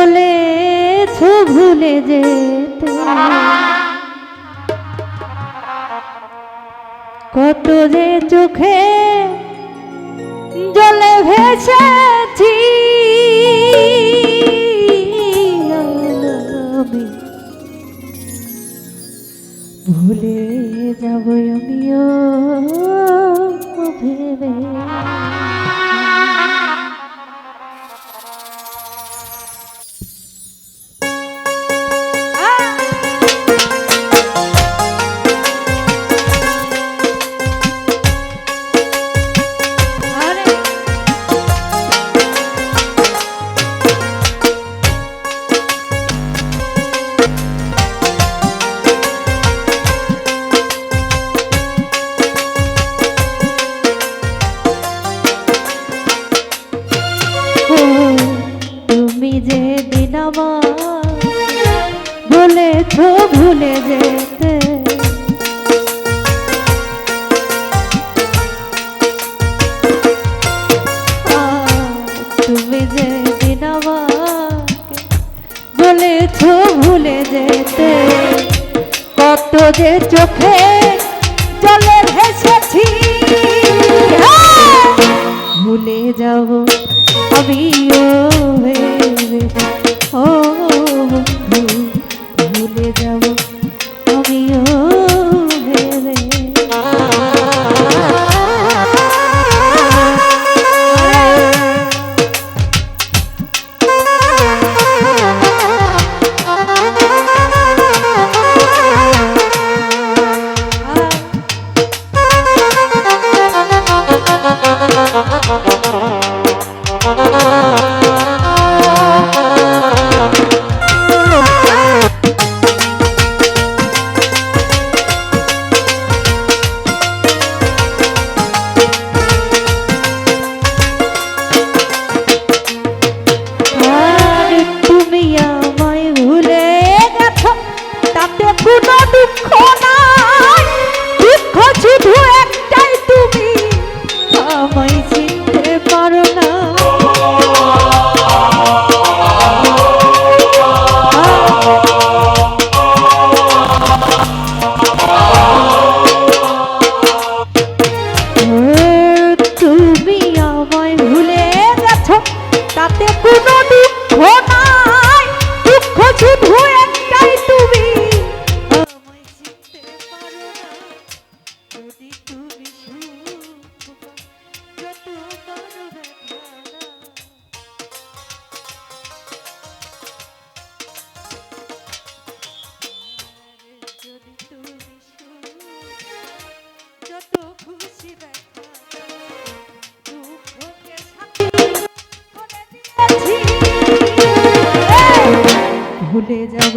চলে ভুলে যেতে। কত যে চোখে জলে ভেসেছি ভুলে যাব আমিও। তুমি যে দিন ভুলেছ ভুলে যেতে। তুমি যে দিন ভুলে যেতে। কত যে চোখে চলে ভেসেছি হ্যাঁ, ভুলে যাব। যাবি ও ভুলে যাব আমিও Oh, ভুলে যাব।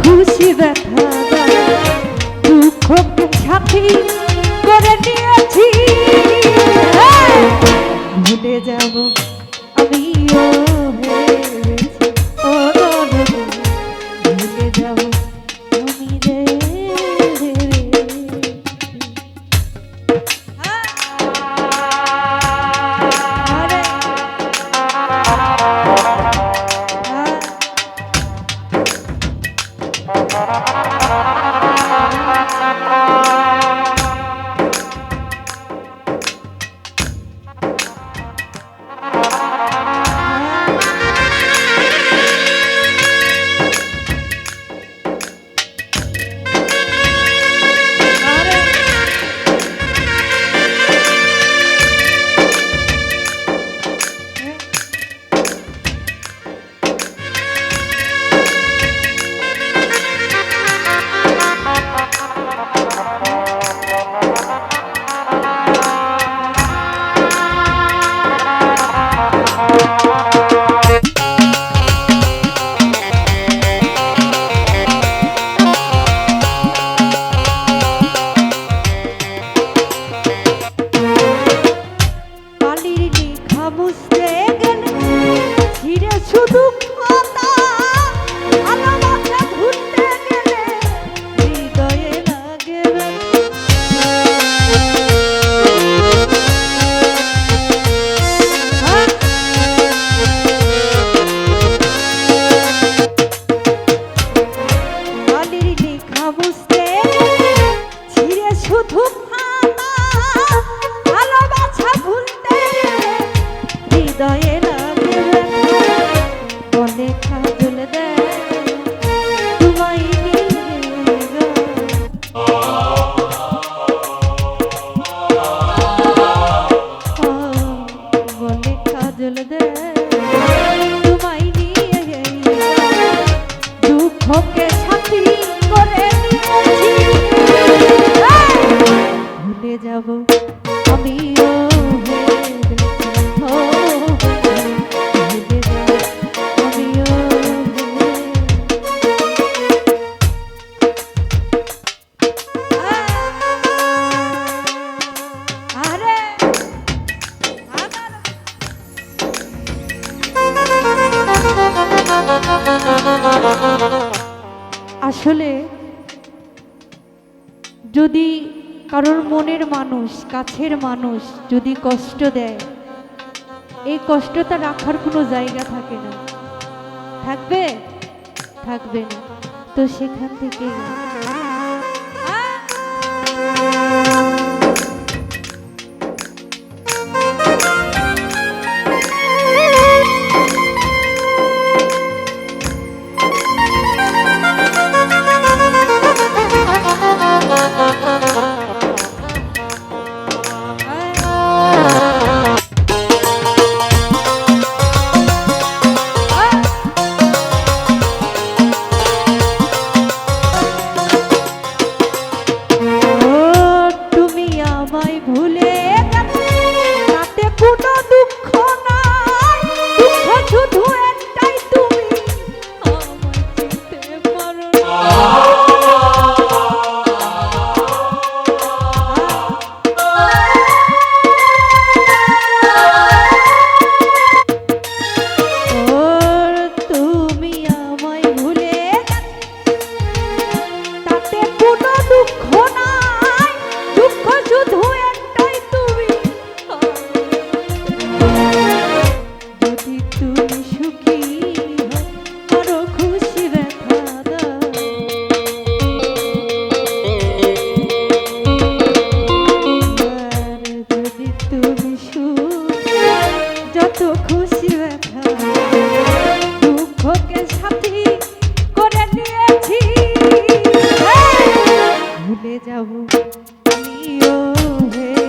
খুশি ব্যথা দুঃখ সাথী করে নিয়েছি হ্যাঁ, ভুলে যাও আসলে যদি কারোর মনের মানুষ, কাছের মানুষ যদি কষ্ট দেয়, এই কষ্টটা রাখার কোনো জায়গা থাকে না। থাকবে? থাকবে না। তো সেখান থেকে ও হে